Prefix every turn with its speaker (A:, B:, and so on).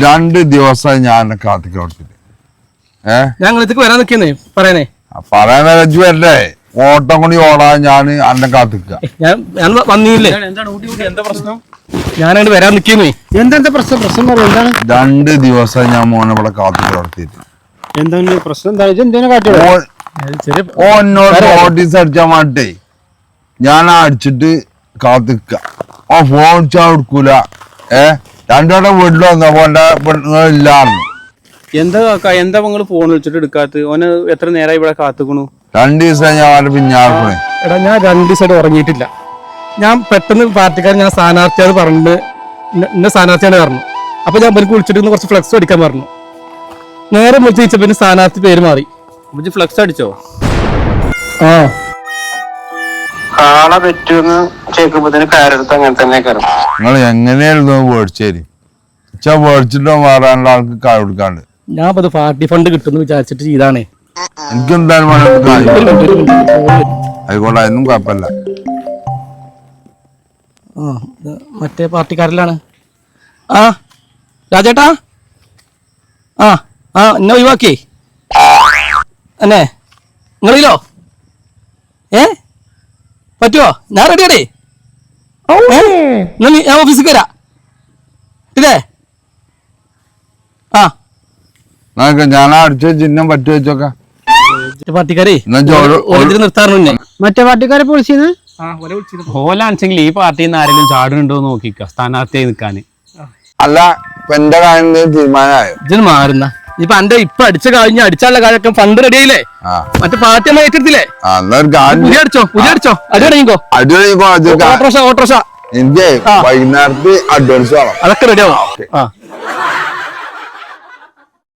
A: രണ്ട് ദിവസമായി ഞാൻ എന്നെ കാത്തിക്ക് കൊടുത്തിട്ട് ഏ?
B: ഞങ്ങൾ ഇതൊക്കെ വരാൻ നിൽക്കുന്നേ. പറയണേ.
A: പറയാൻ വെച്ചു വരണ്ടേ ഓട്ടം കൂടി ഓടാൻ ഞാൻ അന്നെ കാത്തിക്ക.
B: ഞാൻ ഞാൻ വന്നില്ലേ? ഞാനങ്ങോട്ട് വരാൻ നിൽക്കുന്നേ.
C: എന്താ പ്രശ്നം? പ്രശ്നം പറ എന്താണ്?
A: രണ്ട് ദിവസം ഞാൻ മോനെ ഇവിടെ കാത്തു കൊടുത്തിട്ട്
C: എന്താണ് പ്രശ്നം? എന്താ എന്തിനാ കാട്ടി
A: നോട്ടീസ് അടിച്ചാൻ വേണ്ടേ ഞാൻ അടിച്ചിട്ട് കാത്തിക്ക. ഓ ഫോൺ കൊടുക്കൂല ഏ രണ്ടോടെ വീട്ടിൽ വന്നപ്പോ എന്റെ പെണ്ണുങ്ങളില്ലായിരുന്നു.
C: എന്താ കാക്ക എന്താ നിങ്ങൾ ഫോൺ വിളിച്ചിട്ട് എടുക്കാത്ത ഓന് എത്ര നേരം ഇവിടെ കാത്തുക്കണു?
A: രണ്ട് ദിവസം ഞാൻ
B: എടാ ഞാൻ രണ്ട് ദിവസമായിട്ട് ഉറങ്ങിയിട്ടില്ല. ഞാൻ പെട്ടെന്ന് പാർട്ടിക്കാരൻ ഞാൻ സ്ഥാനാർത്ഥിയാണ് പറഞ്ഞിട്ട് എന്നെ സ്ഥാനാർത്ഥിയാണ് പറഞ്ഞു. അപ്പൊ ഞാൻ എനിക്ക് വിളിച്ചിട്ട് കുറച്ച് ഫ്ലക്സ് അടിക്കാൻ പറഞ്ഞു. നേരെ വിളിച്ച് ചോദിച്ചപ്പോ പിന്നെ സ്ഥാനാർത്ഥി പേര് മാറി.
C: ഫ്ലക്സ് അടിച്ചോ?
B: ആ.
D: കാള പറ്റുമെന്ന് കേൾക്കുമ്പോ കാരെടുത്ത് അങ്ങനെ തന്നെ കയറും
A: നിങ്ങൾ എങ്ങനെയായിരുന്നു മേടിച്ചേരി ഇച്ചാ മേടിച്ചിട്ടോ മാറാനുള്ള ആൾക്ക് കായ് കൊടുക്കാണ്ട്.
B: ഞാൻ അത് പാർട്ടി ഫണ്ട് കിട്ടുമെന്ന് വിചാരിച്ചിട്ട് ചെയ്താണേ.
A: എനിക്ക് എന്തായാലും വേണം കായ്
B: ഒരു മിനിറ്റ്, ഒരു മിനിറ്റ്. ഫോൺ വരും.
A: ആയിക്കോട്ടെ അതൊന്നും കുഴപ്പമില്ല.
B: ആ ഇത് മറ്റേ പാർട്ടിക്കാരിലാണ്. ആ രാജേട്ടാ? ആ ആ എന്നെ ഒഴിവാക്കി. അന്നെ നിങ്ങളിലോ? ഏ? പറ്റുമോ ഞാൻ റെഡിയാടേ. എന്നാ നീ ഞാൻ ഓഫീസിൽ വരാം. ഇതേ. ആ.
A: ഞാൻ അടിച്ചു ചിഹ്നം പറ്റു വെച്ചോക്കാം?
B: മറ്റേ പാർട്ടിക്കാരേ നിർത്താറുണ്ട്
C: മറ്റേ പാർട്ടിക്കാരെ പൊളിച്ചത്
B: ആ ഓലെ വിളിച്ചിരുന്നു.
C: ഓലാണെച്ചെങ്കിൽ ഈ പാർട്ടിയിൽ നിന്ന് ആരെങ്കിലും ചാടുന്നുണ്ടോ എന്ന് നോക്കിക്ക സ്ഥാനാർത്ഥിയായി നിൽക്കാന്.
A: അല്ല എന്റെ കാര്യം തീരുമാനമായോ?
B: ഇതിന് മാറുന്ന. ഇപ്പൊ എന്റെ ഇപ്പൊ അടിച്ച കഴിഞ്ഞ അടിച്ചാലുള്ള കാര്യമൊക്കെ ഫണ്ട് റെഡി
A: ആയില്ലേ?
B: മറ്റേ പാർട്ടി നമ്മൾ ഏറ്റെടുത്തില്ലേ? പുതിയ അടിച്ചോ പുതിയ അടിച്ചോ അടി തുടങ്ങിക്കോ.
A: അടിപൊളി
B: ഓട്ടോഷ ഓട്ടോറിക്ഷ
A: എനിക്ക്. വൈകുന്നേരത്ത് അഡ്വാൻസ്
B: അതൊക്കെ റെഡി ആവും. ആ.